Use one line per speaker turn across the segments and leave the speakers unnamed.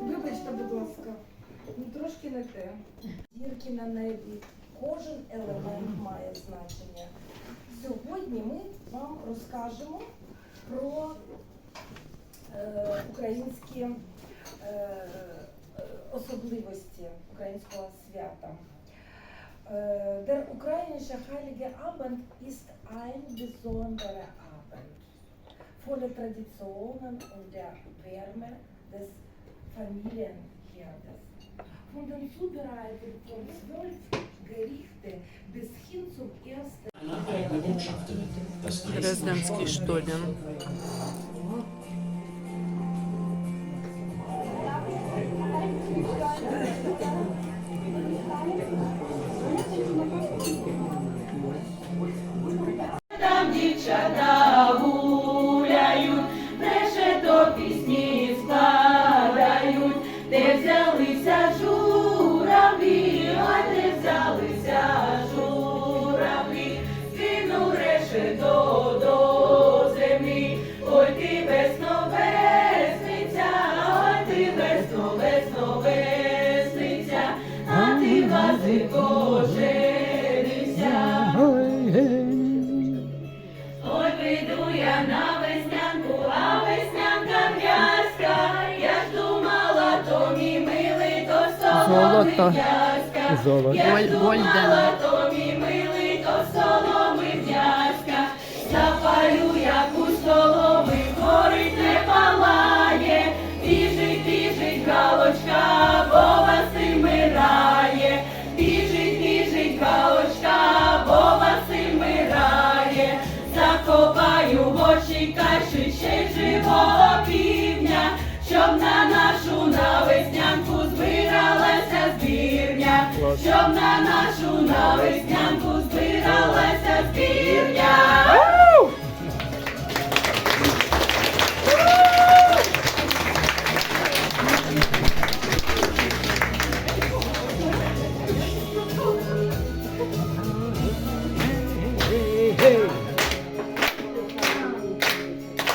Вибачте, будь ласка, ну трошки не те. Зірки на небі, кожен елемент має значення. Сьогодні ми вам розкажемо про українські е, е, особливості українського свята. Äh, Der ukrainische Heilige Abend ist ein besonderer Abend, voller Traditionen und der Wärme des Familienherdes. Von den Zubereitung von zwölf Gerichte bis hin zum ersten
Гражданський штолен. Золото. Золото. Гольден.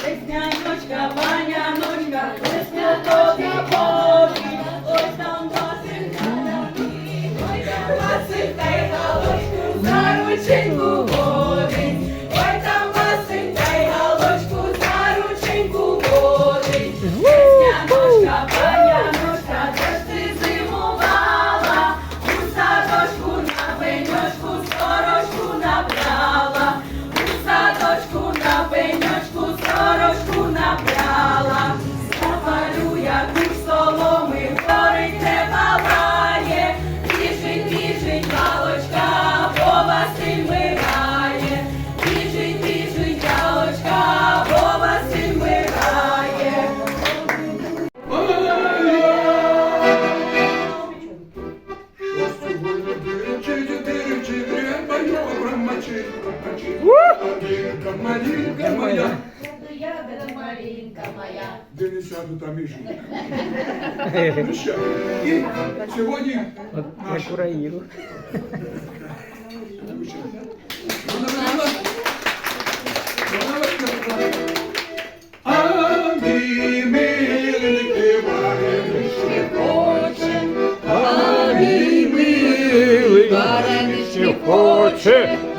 Весняночка, паняночка, весняночка, божі, ой там Василька на мені, ой там Василька й галочку за рученьку
Малинка моя,
Ягода малинка моя.
де не сяду там жити. Ну сьогодні наша
Україну.
Вона А мій миленький варенички хоче, а мій милий варенички хоче,
Навари,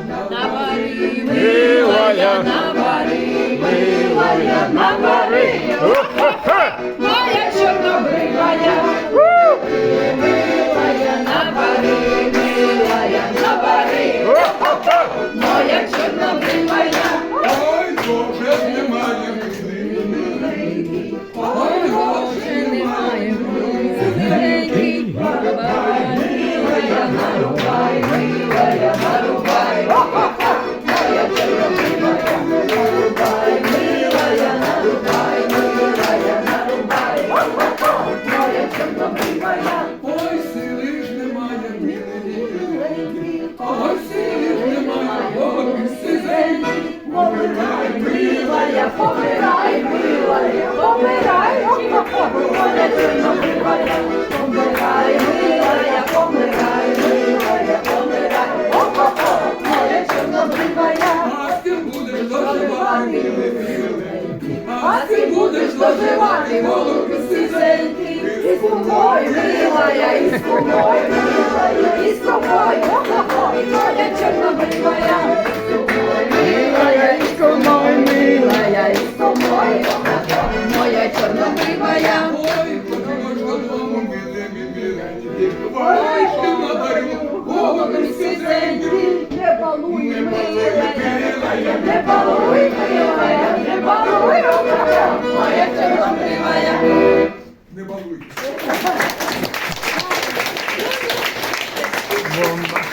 милая,
навари,
милая, навари. Доживати голубі сизеньки,
і з тобою милая я, і з тобою.
Bomba.